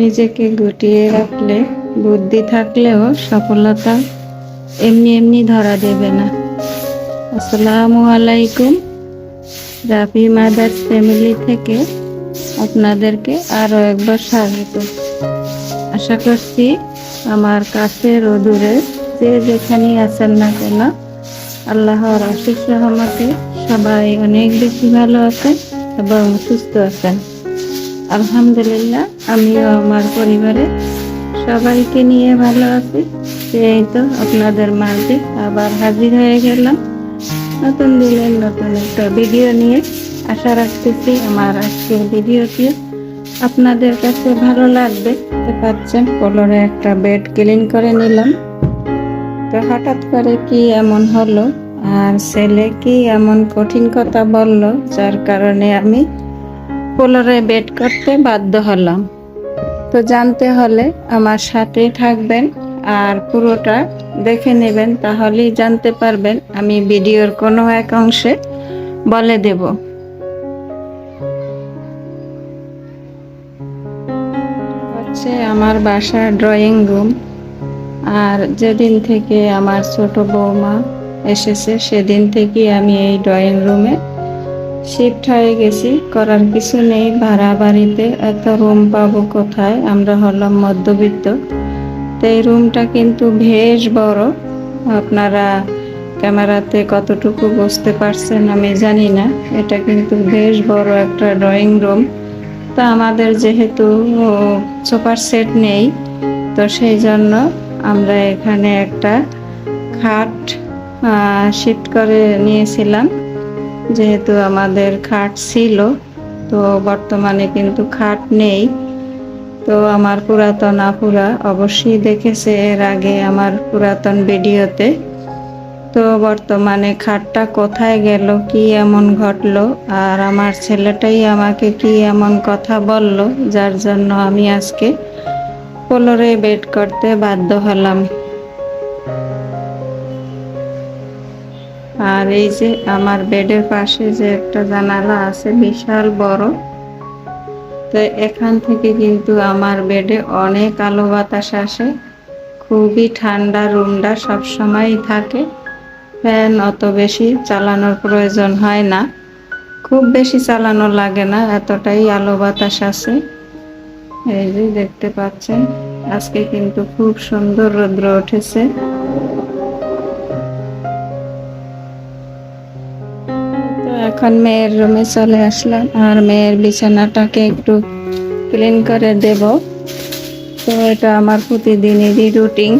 নিজেকে গুটিয়ে রাখলে, বুদ্ধি থাকলেও সফলতা এমনি এমনি ধরা দেবে না। আসসালামু আলাইকুম। রাফি মাদার ফ্যামিলি থেকে আপনাদেরকে আরও একবার স্বাগত। আশা করছি আমার কাছে ও দূরে যে যেখানেই আছেন না কেন, আল্লাহর অশেষ রহমতে সবাই অনেক বেশি ভালো আছেন এবং সুস্থ আছেন। আলহামদুলিল্লাহ, আমিও আমার পরিবারে সবাইকে নিয়ে ভালো আছি। এই তো আপনাদের মাঝে আবার হাজির হয়ে গেলাম। নতুন দিনের নতুন একটা ভিডিও নিয়ে। আশা রাখতেছি আমার আজকের ভিডিওটি আপনাদের কাছে ভালো লাগবে। পাচ্ছেন, কলরে একটা বেড ক্লিন করে নিলাম। তো হঠাৎ করে কি এমন হলো? আর ছেলে কি এমন কঠিন কথা বলল? যার কারণে আমি পোলরে বেড করতে বাধ্য হলাম। তো জানতে হলে আমার সাথেই থাকবেন আর পুরোটা দেখে নেবেন, তাহলেই জানতে পারবেন আমি ভিডিওর কোনো এক অংশে বলে দেব। হচ্ছে আমার বাসার ড্রয়িং রুম, আর যেদিন থেকে আমার ছোট বৌমা এসেছে, সেদিন থেকে আমি এই ড্রয়িং রুমে শিফট হয়ে গেছি, করার কিছু নেই, ভাড়া বাড়িতে এত রুম পাবো কোথায়? আমরা হলাম মধ্যবিত্ত। তো এই রুমটা কিন্তু বেশ বড়। আপনারা ক্যামেরাতে কতটুকু বুঝতে পারছেন আমি জানি না। এটা কিন্তু বেশ বড় একটা ড্রয়িং রুম তো আমাদের যেহেতু সুপার সেট নেই, তো সেই জন্য আমরা এখানে একটা খাট শিফট করে নিয়েছিলাম। যেহেতু আমাদের খাট ছিল, তো বর্তমানে কিন্তু খাট নেই। তো আমার পুরাতন আপুরা অবশ্যই দেখেছে এর আগে আমার পুরাতন ভিডিওতে। তো বর্তমানে খাটটা কোথায় গেল, কি এমন ঘটলো, আর আমার ছেলেটাই আমাকে কি এমন কথা বলল, যার জন্য আমি আজকে পোলরে বেড করতে বাধ্য হলাম। আর এই যে আমার বেডের পাশে যে একটা জানালা আছে, বিশাল বড়। তো এখান থেকে কিন্তু আমার বেডে অনেক আলো বাতাস আসে। খুবই ঠান্ডা রুমটা সবসময়ই থাকে। ফ্যান অত বেশি চালানোর প্রয়োজন হয় না। খুব বেশি চালানো লাগে না, এতটাই আলো বাতাস আছে এই যে দেখতে পাচ্ছেন, আজকে কিন্তু খুব সুন্দর রৌদ্র উঠেছে। এখন মেয়ের রুমে চলে আসলাম আর মেয়ের বিছানাটাকে একটু ক্লিন করে দেব। তো এটা আমার প্রতিদিনেরই রুটিন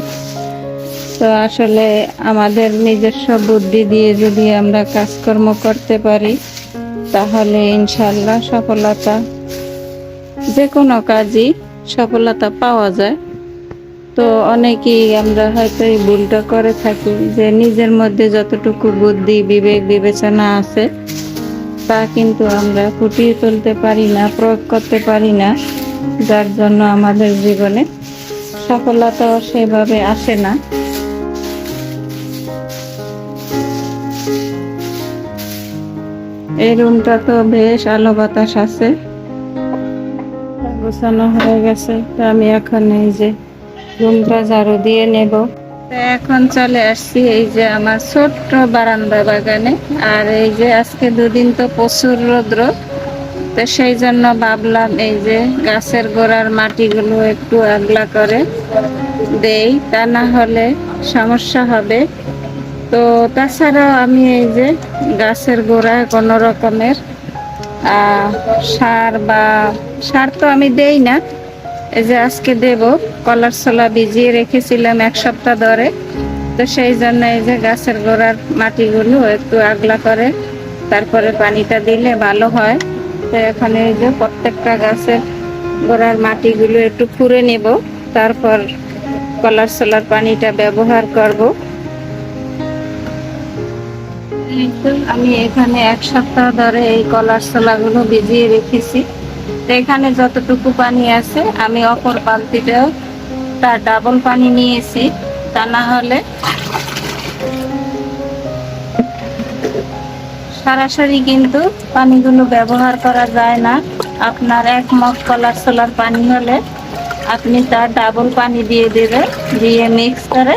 তো আসলে আমাদের নিজস্ব বুদ্ধি দিয়ে যদি আমরা কাজকর্ম করতে পারি, তাহলে ইনশাল্লাহ সফলতা যে কোনো কাজই সফলতা পাওয়া যায়। তো অনেকেই আমরা হয়তো এই ভুলটা করে থাকি যে নিজের মধ্যে যতটুকু বুদ্ধি, বিবেক, বিবেচনা আছে তা কিন্তু আমরা ফুটিয়ে তুলতে পারি না, প্রয়োগ করতে পারি না। যার জন্য আমাদের জীবনে সফলতাও সেভাবে আসে না। এই রুমটা তো বেশ আলো বাতাস আছে। গোছানো হয়ে গেছে। তো আমি এখন এই যে রুমটা ঝাড়ু দিয়ে নেব। এখন চলে আসছি এই যে আমার ছোট্ট বারান্দা বাগানে। আর এই যে আজকে দুদিন তো প্রচুর রৌদ্র, তো সেই জন্য ভাবলাম এই যে গাছের গোড়ার মাটিগুলো একটু আগলা করে দেই, তা না হলে সমস্যা হবে। তো তাছাড়াও আমি এই যে গাছের গোড়ায় কোনো রকমের সার বা, সার তো আমি দেই না এই যে আজকে দেব, কলার ছোলা ভিজিয়ে রেখেছিলাম এক সপ্তাহ ধরে। তো সেই জন্য এই যে গাছের গোড়ার মাটিগুলো একটু আগলা করে, তারপরে পানিটা দিলে ভালো হয়। তো এখন এই যে প্রত্যেকটা গাছের গোড়ার মাটিগুলো একটু ফুরে নেব, তারপর কলার ছোলার পানিটা ব্যবহার করব। আমি এখানে এক সপ্তাহ ধরে এই কলার ছোলাগুলো ভিজিয়ে রেখেছি। এখানে যতটুকু পানি আছে, আমি অপর বালতিটাও তার ডাবল পানি নিয়েছি, তা না হলে সরাসরি কিন্তু পানিগুলো ব্যবহার করা যায় না। আপনার এক মগ কলার সোলার পানি হলে আপনি তার ডাবল পানি দিয়ে দেবেন, দিয়ে মিক্স করে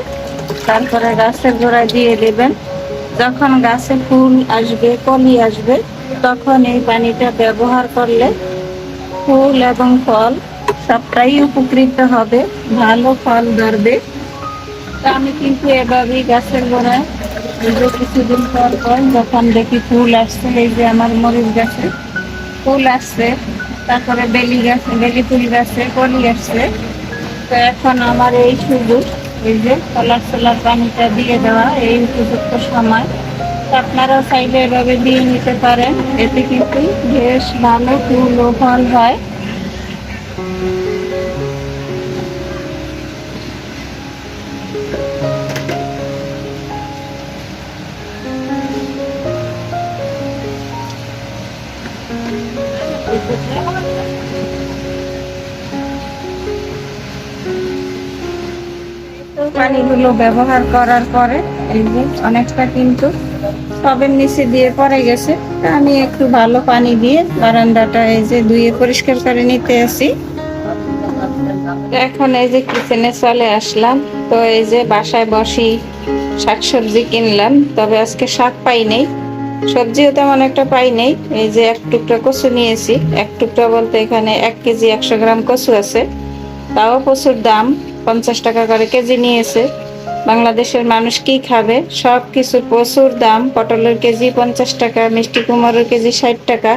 তারপরে গাছের গোড়ায় দিয়ে দেবেন। যখন গাছে ফুল আসবে, কলি আসবে, তখন এই পানিটা ব্যবহার করলে ফুল এবং ফল সবটাই উপকৃত হবে। ভালো ফল ধরবে। আমি কিন্তু এভাবেই গাছের গোড়ায় যে কিছুদিন পর পর যখন দেখি ফুল আসছে, এই যে আমার মরিচ গাছে ফুল আসছে, তারপরে বেলি গাছে, বেলি ফুল গাছে, কলি আসছে। তো এখন আমার এই সুযোগ, এই যে কলার সোলার পানিটা দিয়ে দেওয়া, এই উপযুক্ত সময় তো আপনারাও চাইলে এভাবে দিয়ে নিতে পারেন। এতে কিন্তু বেশ ভালো ফুল ফল হয় পানিগুলো ব্যবহার করার পরে এই যে অনেকটা কিন্তু সবের নিচে দিয়ে পড়ে গেছে। আমি একটু ভালো পানি দিয়ে বারান্দাটা এই যে ধুয়ে পরিষ্কার করে নিতে আসি। এখন এই যে কিচেনে চলে আসলাম। তো এই যে বাসায় বসি, শাকসবজি কিনলাম। তবে আজকে শাক পাই নেই। সবজিও তেমন একটা পাই নেই। এই যে এক টুকরা কচু নিয়েছি। এক টুকরা বলতে এখানে এক কেজি একশো গ্রাম কচু আছে। তাও প্রচুর দাম। পঞ্চাশ টাকা করে কেজি নিয়েছে। বাংলাদেশের মানুষ কি খাবে? সব কিছু প্রচুর দাম। পটলের কেজি পঞ্চাশ টাকা, মিষ্টি কুমড়ের কেজি ষাট টাকা।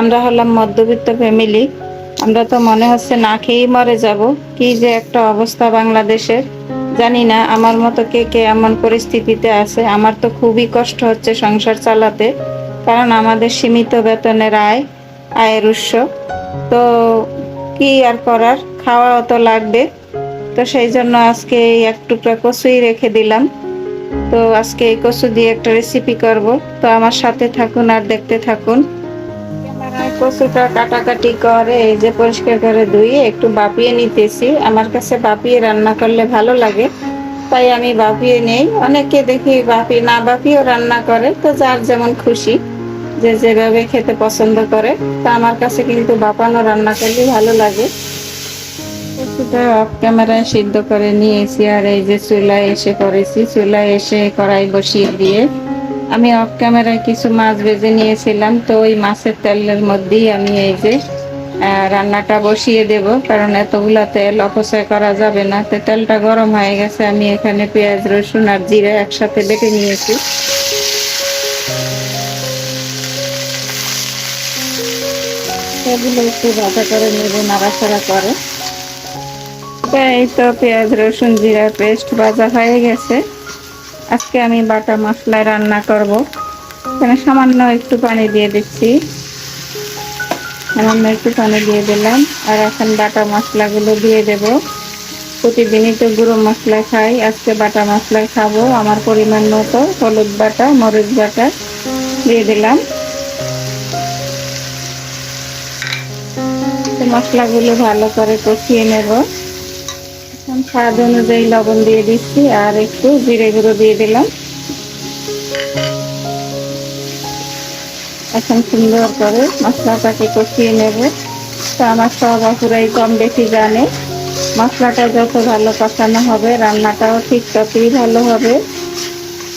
আমরা হলাম মধ্যবিত্ত ফ্যামিলি। আমরা তো মনে হচ্ছে না খেয়েই মরে যাব। কি যে একটা অবস্থা বাংলাদেশের। জানি না আমার মতো কে কে এমন পরিস্থিতিতে আছে। আমার তো খুবই কষ্ট হচ্ছে সংসার চালাতে, কারণ আমাদের সীমিত বেতনের আয়, আয়ের উৎস। তো কি আর করার? খাওয়াও তো লাগবে। তো সেই জন্য আজকে এই এক টুকরা কচুই রেখে দিলাম। তো আজকে এই কচু দিয়ে একটা রেসিপি করব। তো আমার সাথে থাকুন আর দেখতে থাকুন। কচুটা কাটাকাটি করে, এই যে পরিষ্কার করে ধুয়ে একটু বাপিয়ে নিতেছি। আমার কাছে বাপিয়ে রান্না করলে ভালো লাগে, তাই আমি বাপিয়ে নেই। অনেকে দেখি বাপি না বাপিয়েও রান্না করে, তো যার যেমন খুশি, যে যেভাবে খেতে পছন্দ করে। তা আমার কাছে কিন্তু বাপানো রান্না করলে ভালো লাগে। কচুটা অফ ক্যামেরায় সিদ্ধ করে নিয়েছি আর এই যে চুলায় এসে করেছি। চুলায় এসে কড়াই বসিয়ে দিয়ে আমি অফ ক্যামেরায় কিছু মাছ ভেজে নিয়েছিলাম। তো ওই মাছের তেলের মধ্যেই আমি এই যে রান্নাটা বসিয়ে দেব। কারণ এতগুলা তেল অপচয় করা যাবে না। তো তেলটা গরম হয়ে গেছে। আমি এখানে পেঁয়াজ, রসুন আর জিরে একসাথে বেটে নিয়েছি। সেগুলো একটু ভাজা করে নেব, নাড়াচাড়া করে। এই তো পেঁয়াজ, রসুন, জিরা পেস্ট ভাজা হয়ে গেছে। আজকে আমি বাটা মশলায় রান্না করব। এখানে সামান্য একটু পানি দিয়ে দিচ্ছি। সামান্য একটু পানি দিয়ে দিলাম। আর এখন বাটা মশলাগুলো দিয়ে দেব। প্রতিদিনই তো গুঁড়ো মশলা খাই। আজকে বাটা মশলা খাব। আমার পরিমাণ মতো হলুদ বাটা, মরিচ বাটা দিয়ে দিলাম। মশলাগুলো ভালো করে কষিয়ে নেব। এখন স্বাদ অনুযায়ী লবণ দিয়ে দিচ্ছি আর একটু জিরে গুঁড়ো দিয়ে দিলাম। এখন সুন্দর করে মশলাটাকে কষিয়ে নেব। তো আমার সব অপুরাই কম বেশি জানে, মশলাটা যত ভালো কষানো হবে, রান্নাটাও ঠিক ততই ভালো হবে।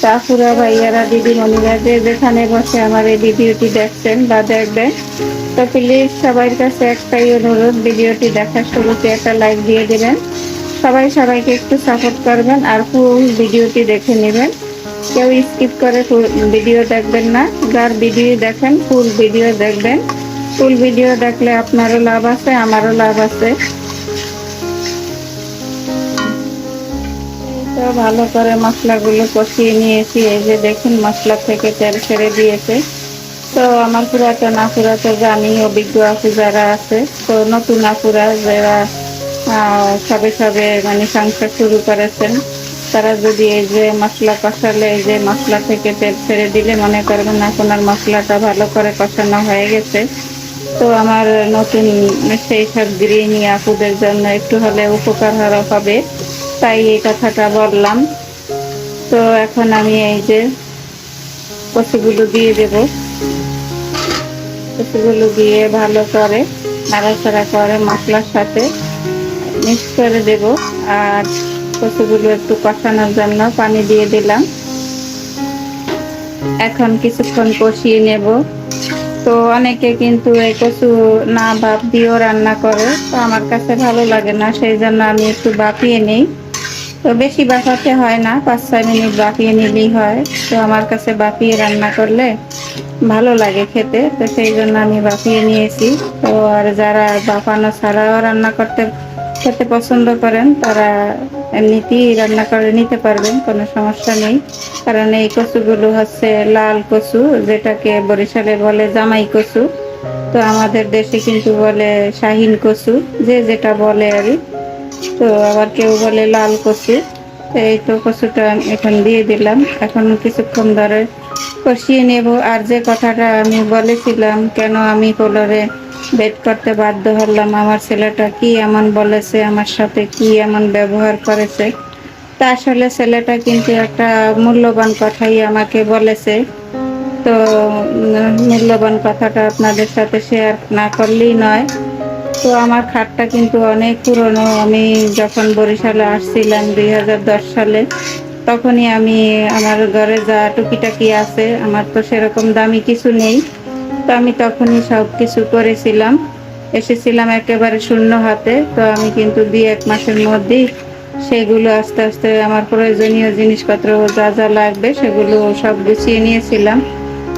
চাকুরা ভাইয়ারা দিদিমণিরা যে যেখানে বসে আমার এই ভিডিওটি দেখছেন বা দেখবেন, তো প্লিজ সবার কাছে একটাই অনুরোধ, ভিডিওটি দেখার শুরুতে একটা লাইক দিয়ে দিবেন। সবাই সবাইকে একটু সাপোর্ট করবেন আর ফুল ভিডিওটি দেখে নেবেন। কেউ স্কিপ করে ভিডিও দেখবেন না। যার ভিডিও দেখেন ফুল ভিডিও দেখবেন। ফুল ভিডিও দেখলে আপনারও লাভ আছে, আমারও লাভ আছে। তো ভালো করে মশলাগুলো কষিয়ে নিয়েছি, এই যে দেখুন মশলা থেকে তেল ছেড়ে দিয়েছে। তো আমার পুরাতন আপুরা তো জানি অভিজ্ঞ আপু যারা আছে, তো নতুন আপুরা যারা সবে সবে মানে সংসার শুরু করেছেন। তারা যদি এই যে মশলা কষালে, এই যে মশলা থেকে তেল ছেড়ে দিলে মনে করবেন আপনার মশলাটা ভালো করে কষানো হয়ে গেছে। তো আমার নতুন সেই সব গৃহিণী আপুদের জন্য একটু হলে উপকার হবে, তাই এই কথাটা বললাম। তো এখন আমি এই যে কচুগুলো দিয়ে দেব। কচুগুলো দিয়ে ভালো করে নাড়াচাড়া করে মশলার সাথে মিক্স করে দেব। আর কচুগুলো একটু কষানোর জন্য পানি দিয়ে দিলাম। এখন কিছুক্ষণ কষিয়ে নেব। তো অনেকে কিন্তু এই কচু না ভাপ দিয়েও রান্না করে, তো আমার কাছে ভালো লাগে না, সেই জন্য আমি একটু বাপিয়ে নিই। তো বেশি বাফাতে হয় না, পাঁচ, ছয় মিনিট বাপিয়ে নিলেই হয়। তো আমার কাছে বাপিয়ে রান্না করলে ভালো লাগে খেতে, তো সেই জন্য আমি বাপিয়ে নিয়েছি। তো আর যারা বাফানো ছাড়াও রান্না করতে খেতে পছন্দ করেন, তারা এমনিতেই রান্না করে নিতে পারবেন, কোনো সমস্যা নেই। কারণ এই কচুগুলো হচ্ছে লাল কচু, যেটাকে বরিশালে বলে জামাই কচু। তো আমাদের দেশে কিন্তু বলে শাহিন কচু, যে যেটা বলে আর। তো আবার কেউ বলে লাল কচু। এই তো কচুটা এখন দিয়ে দিলাম। এখন কিছুক্ষণ ধরে কষিয়ে নেব। আর যে কথাটা আমি বলেছিলাম, কেন আমি কলরে বেড করতে বাধ্য হলাম। আমার ছেলেটা কি এমন বলেছে? আমার সাথে কি এমন ব্যবহার করেছে? তা আসলে ছেলেটা কিন্তু একটা মূল্যবান কথাই আমাকে বলেছে। তো মূল্যবান কথাটা আপনাদের সাথে শেয়ার না করলেই নয়। তো আমার খাটটা কিন্তু অনেক পুরনো। আমি যখন বরিশালে আসছিলাম দুই হাজার দশ সালে, তখনই আমি আমার ঘরে যা টুকিটাকি আছে, আমার তো সেরকম দামি কিছু নেই। তো আমি তখনই সব কিছু করেছিলাম। এসেছিলাম একেবারে শূন্য হাতে, তো আমি কিন্তু দুই এক মাসের মধ্যেই সেগুলো আস্তে আস্তে আমার প্রয়োজনীয় জিনিসপত্র যা যা লাগবে সেগুলো সব গুছিয়ে নিয়েছিলাম।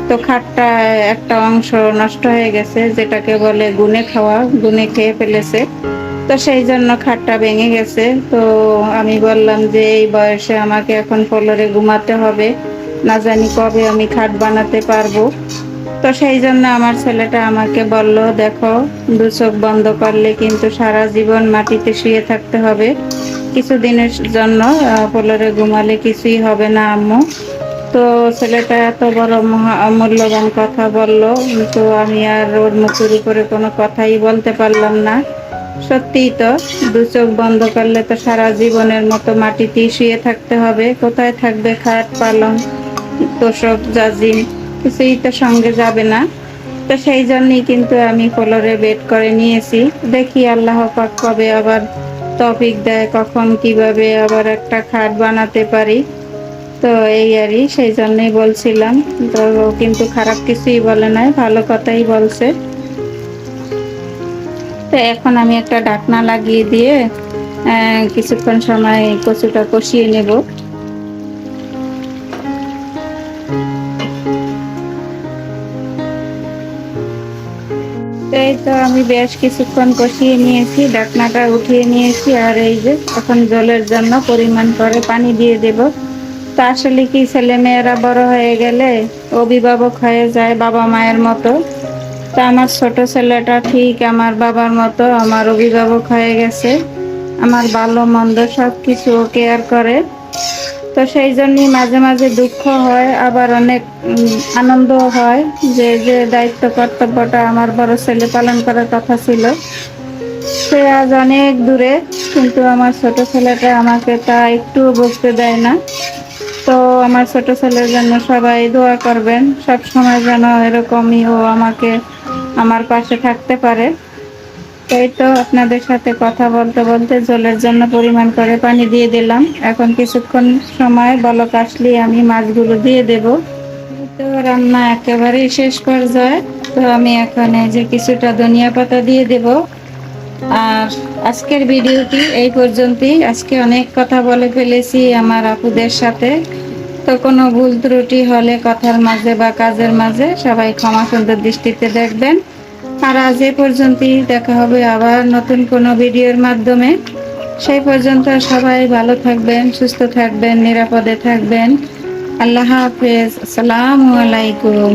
তো খাটটা একটা অংশ নষ্ট হয়ে গেছে, যেটাকে বলে গুনে খাওয়া, গুনে খেয়ে ফেলেছে। তো সেই জন্য খাটটা ভেঙে গেছে। তো আমি বললাম যে এই বয়সে আমাকে এখন ফ্লোরে ঘুমাতে হবে। না জানি কবে আমি খাট বানাতে পারব। তো সেই জন্য আমার ছেলেটা আমাকে বলল, দেখো, দু চোখ বন্ধ করলে কিন্তু সারা জীবন মাটিতে শুয়ে থাকতে হবে। কিছুদিনের জন্য ফ্লোরে ঘুমালে কিছুই হবে না, আম্মু। তো ছেলেটা এত বড় মূল্যবান কথা বলল, তো আমি আর ওর মুখের উপরে কোনো কথাই বলতে পারলাম না। সত্যিই তো, দু চোখ বন্ধ করলে তো সারা জীবনের মতো মাটিতেই শুয়ে থাকতে হবে। কোথায় থাকবে খাট পালং, তোষক জাজিম? কিছুই তো সঙ্গে যাবে না। তো সেই জন্যই কিন্তু আমি ফ্লোরে বেড করে নিয়েছি। দেখি আল্লাহ পাক কবে আবার টপিক দেয়, কখন কীভাবে আবার একটা খাট বানাতে পারি। তো এই আরই সেই জন্যই বলছিলাম। তো কিন্তু খারাপ কিছুই বলে নাই, ভালো কথাই বলছে। তো এখন আমি একটা ডাকনা লাগিয়ে দিয়ে কিছুক্ষণ সময় কচুটা কষিয়ে নেব। এই তো আমি বেশ কিছুক্ষণ কষিয়ে নিয়েছি ডাকনাটা উঠিয়ে নিয়েছি আর এই যে এখন জলের জন্য পরিমাণ করে পানি দিয়ে দেব। তা আসলে কি ছেলে মেয়েরা বড় হয়ে গেলে অভিভাবক হয়ে যায় বাবা মায়ের মতো। তা আমার ছোট ছেলেটা ঠিক আমার বাবার মতো, আমার অভিভাবক হয়ে গেছে। আমার ভালো মন্দ সব কিছু কেয়ার করে। তো সেই জন্যই মাঝে মাঝে দুঃখ হয়, আবার অনেক আনন্দ হয় যে যে দায়িত্ব কর্তব্যটা আমার বড় ছেলে পালন করার কথা ছিল। সে আজ অনেক দূরে, কিন্তু আমার ছোট ছেলেটা আমাকে তা একটু বুঝতে দেয় না। তো আমার ছোট ছেলের জন্য সবাই দোয়া করবেন সব সময় যেন এরকমই ও আমাকে, আমার পাশে থাকতে পারে। এই তো আপনাদের সাথে কথা বলতে বলতে জলের জন্য পরিমাণ করে পানি দিয়ে দিলাম। এখন কিছুক্ষণ সময় বলক আসলেই আমি মাছগুলো দিয়ে দেব। তো রান্না একেবারেই শেষ পর্যায়ে। তো আমি এখন এই যে কিছুটা ধনিয়া পাতা দিয়ে দেব। আর আজকের ভিডিওটি এই পর্যন্তই। আজকে অনেক কথা বলে ফেলেছি আমার আপুদের সাথে। তো কোনো ভুল ত্রুটি হলে কথার মাঝে বা কাজের মাঝে সবাই ক্ষমা সুন্দর দৃষ্টিতে দেখবেন। আর আজ এ পর্যন্তই দেখা হবে আবার নতুন কোনো ভিডিওর মাধ্যমে, সেই পর্যন্ত সবাই ভালো থাকবেন, সুস্থ থাকবেন, নিরাপদে থাকবেন। আল্লাহ হাফেজ। আসসালামু আলাইকুম।